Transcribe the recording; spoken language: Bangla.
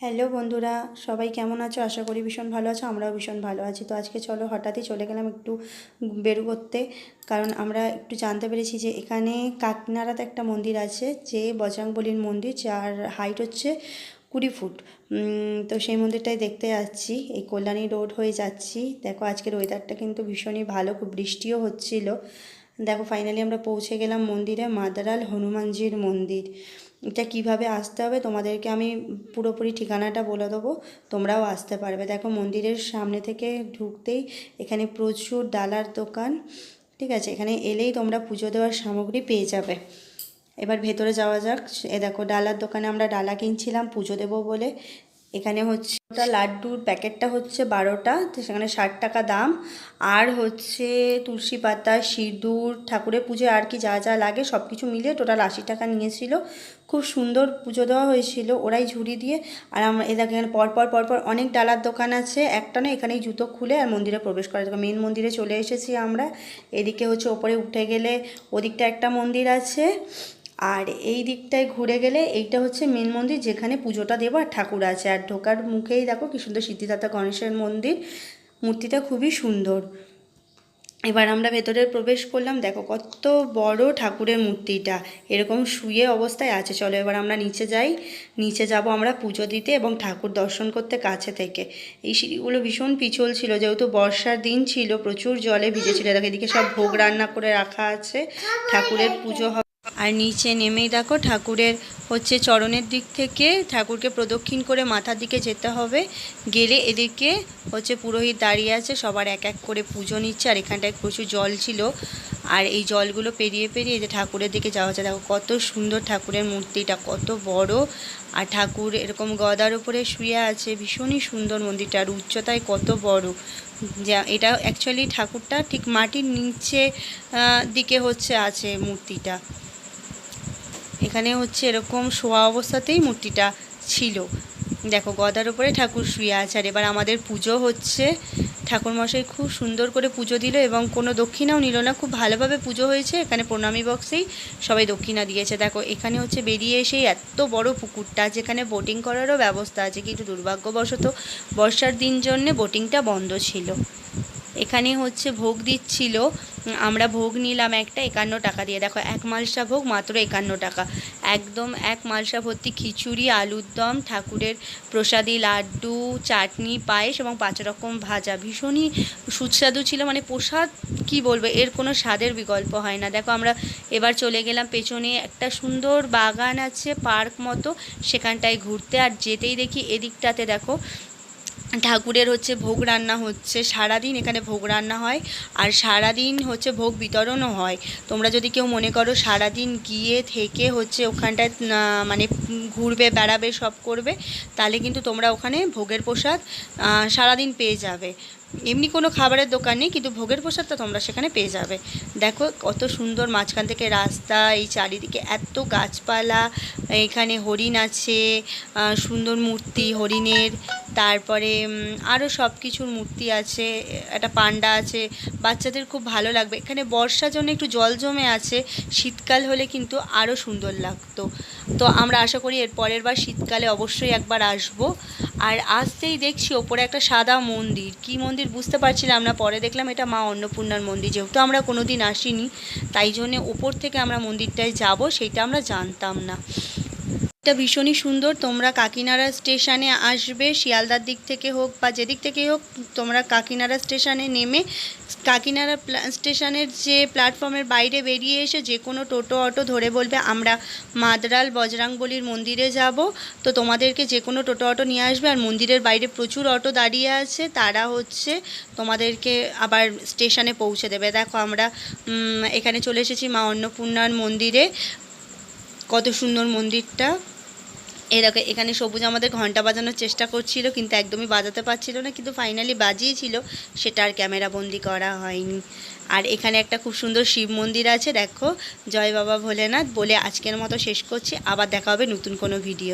হ্যালো বন্ধুরা, সবাই কেমন আছো? আশা করি ভীষণ ভালো আছো, আমরাও ভীষণ ভালো আছি। তো আজকে চলো, হঠাৎই চলে গেলাম একটু বেরু করতে। কারণ আমরা একটু জানতে পেরেছি যে এখানে কাকিনাড়াতে একটা মন্দির আছে, যে বজরংবলীর মন্দির, যার হাইট হচ্ছে কুড়ি ফুট। তো সেই মন্দিরটাই দেখতে যাচ্ছি। এই কল্যাণী রোড হয়ে যাচ্ছি। দেখো, আজকের ওয়েদারটা কিন্তু ভীষণই ভালো, খুব বৃষ্টিও হচ্ছিল। দেখো ফাইনালি আমরা পৌঁছে গেলাম মন্দিরে, মাদারাল হনুমানজির মন্দির। এটা কীভাবে আসতে হবে তোমাদেরকে আমি পুরোপুরি ঠিকানাটা বলে দেবো, তোমরাও আসতে পারবে। দেখো মন্দিরের সামনে থেকে ঢুকতেই এখানে প্রচুর ডালার দোকান, ঠিক আছে? এখানে এলেই তোমরা পুজো দেওয়ার সামগ্রী পেয়ে যাবে। এবার ভেতরে যাওয়া যাক। এ দেখো ডালার দোকানে আমরা ডালা কিনছিলাম, পুজো দেবো বলে। এখানে হচ্ছে ওটা লাড্ডুর প্যাকেটটা হচ্ছে বারোটা, তো সেখানে ষাট টাকা দাম। আর হচ্ছে তুলসী পাতা, সিঁদুর, ঠাকুরের পুজো, আর কি যা যা লাগে সব কিছু মিলিয়ে টোটাল আশি টাকা নিয়েছিল। খুব সুন্দর পুজো দেওয়া হয়েছিল ওরাই ঝুড়ি দিয়ে। আর আমরা দেখো এখানে পরপর পরপর অনেক ডালার দোকান আছে, একটা না এখানেই জুতো খুলে আর মন্দিরে প্রবেশ করা। মেন মন্দিরে চলে এসেছি আমরা। এদিকে হচ্ছে ওপরে উঠে গেলে ওদিকটা একটা মন্দির আছে। আর এই দিকটায় ঘুরে গেলে এইটা হচ্ছে মেন মন্দির যেখানে পুজোটা দেবো আর ঠাকুর আছে। আর ঢোকার মুখেই দেখো কি সুন্দর সিদ্ধিদাতা গণেশের মন্দির। মূর্তিটা খুবই সুন্দর। এবার আমরা ভেতরে প্রবেশ করলাম। দেখো কত বড় ঠাকুরের মূর্তিটা। এরকম শুয়ে অবস্থায় আছে। চলো এবার আমরা নিচে যাই। নিচে যাব আমরা পুজো দিতে এবং ঠাকুর দর্শন করতে কাছে থেকে। এই সিঁড়িগুলো ভীষণ পিছল ছিল। যেহেতু বর্ষার দিন ছিল, প্রচুর জলে ভিজেছিল। দেখো এদিকে সব ভোগ রান্না করে রাখা আছে। ঠাকুরের পুজো আর নিচে নেমেই দেখো ঠাকুরের হচ্ছে চরণের দিক থেকে ঠাকুরকে প্রদক্ষিণ করে মাথার দিকে যেতে হবে। গেলে এদিকে হচ্ছে পুরোহিত দাঁড়িয়ে আছে, সবার এক এক করে পুজো নিচ্ছে। আর এখানটায় প্রচুর জল ছিল। আর এই জলগুলো পেরিয়ে পেরিয়ে যে ঠাকুরের দিকে যাওয়া হচ্ছে, দেখো কত সুন্দর ঠাকুরের মূর্তিটা, কত বড়। আর ঠাকুর এরকম গদার উপরে শুয়ে আছে, ভীষণই সুন্দর মন্দিরটা। আর উচ্চতায় কত বড়। যা, এটা অ্যাকচুয়ালি ঠাকুরটা ঠিক মাটির নিচে দিকে হচ্ছে আছে মূর্তিটা। এখানে হচ্ছে এরকম শোয়া অবস্থাতেই মূর্তিটা ছিল। দেখো, গদার উপরে ঠাকুর শুয়ে আছে। আর এবার আমাদের পুজো হচ্ছে। ঠাকুরমশাই খুব সুন্দর করে পুজো দিল এবং কোনো দক্ষিণাও নিল না। খুব ভালোভাবে পুজো হয়েছে। এখানে প্রণামী বক্সেই সবাই দক্ষিণা দিয়েছে। দেখো, এখানে হচ্ছে বেরিয়ে এসেই এত বড় পুকুরটা, যেখানে বোটিং করারও ব্যবস্থা আছে। কিন্তু দুর্ভাগ্যবশত বর্ষার দিন জন্যে বোটিংটা বন্ধ ছিল। এখানে হচ্ছে ভোগ দিচ্ছিল। আমরা ভোগ নিলাম একটা, একান্ন টাকা দিয়ে। দেখো, এক মালসা ভোগ মাত্র একান্ন টাকা। একদম এক মালসা ভর্তি খিচুড়ি, আলুর দম, ঠাকুরের প্রসাদী, লাড্ডু, চাটনি, পায়েস এবং পাঁচ রকম ভাজা। ভীষণই সুস্বাদু ছিল। মানে প্রসাদ, কি বলব, এর কোনো স্বাদের বিকল্প হয় না। দেখো, আমরা এবার চলে গেলাম। পেছনে একটা সুন্দর বাগান আছে, পার্ক মতো। সেখানটায় ঘুরতে আর যেতেই দেখি এদিকটাতে, দেখো ঠাকুরের হচ্ছে ভোগ রান্না হচ্ছে, সারাদিন এখানে ভোগ রান্না হয় আর সারাদিন হচ্ছে ভোগ বিতরণও হয়। তোমরা যদি কেউ মনে করো সারাদিন গিয়ে থেকে হচ্ছে ওখানটায় মানে ঘুরবে, বেড়াবে, সব করবে, তাহলে কিন্তু তোমরা ওখানে ভোগের প্রসাদ সারা সারাদিন পেয়ে যাবে। এমনি কোনো খাবারের দোকান নেই, কিন্তু ভোগের প্রসাদটা তোমরা সেখানে পেয়ে যাবে। দেখো কত সুন্দর মাঝখান থেকে রাস্তা, এই চারিদিকে এত গাছপালা, এখানে হরিণ আছে সুন্দর মূর্তি হরিণের, তারপরে আরও সব কিছুর মূর্তি আছে, একটা পান্ডা আছে, বাচ্চাদের খুব ভালো লাগবে। এখানে বর্ষার জন্য একটু জল জমে আছে, শীতকাল হলে কিন্তু আরও সুন্দর লাগতো। তো আমরা আশা করি এর পরের বার শীতকালে অবশ্যই একবার আসব। আর আসতেই দেখছি ওপরে একটা সাদা মন্দির। কি মন্দির বুঝতে পারছিলাম না, পরে দেখলাম এটা মা অন্নপূর্ণার মন্দির, যেহেতু আমরা কোনোদিন আসিনি, তাই জন্যে ওপর থেকে আমরা মন্দিরটায় যাব, সেইটা আমরা জানতাম না। এটা ভীষণই সুন্দর। তোমরা কাকিনাড়া স্টেশনে আসবে, শিয়ালদার দিক থেকে হোক বা যেদিক থেকেই হোক, তোমরা কাকিনাড়া স্টেশনে নেমে, কাকিনাড়া স্টেশনের যে প্ল্যাটফর্মের বাইরে বেরিয়ে এসে যে কোনো টোটো অটো ধরে বলবে, আমরা মাদরাল বজরাংবলির মন্দিরে যাব। তো তোমাদেরকে যে কোনো টোটো অটো নিয়ে আসবে আর মন্দিরের বাইরে প্রচুর অটো দাঁড়িয়ে আছে। তারা হচ্ছে তোমাদেরকে আবার স্টেশনে পৌঁছে দেবে। দেখো আমরা এখানে চলে এসেছি মা অন্নপূর্ণার মন্দিরে। কত সুন্দর মন্দিরটা। দেখো, এখানে সবুজ আমাদের ঘণ্টা বাজানোর চেষ্টা করছিল, কিন্তু একদমই বাজাতে পারছিল না, কিন্তু ফাইনালি বাজিয়েছিল। সেটা আর ক্যামেরা বন্দি করা হয়নি। আর এখানে একটা খুব সুন্দর শিব মন্দির আছে, দেখো। জয় বাবা ভোলেনাথ বলে আজকের মতো শেষ করছি। আবার দেখা হবে নতুন কোনো ভিডিও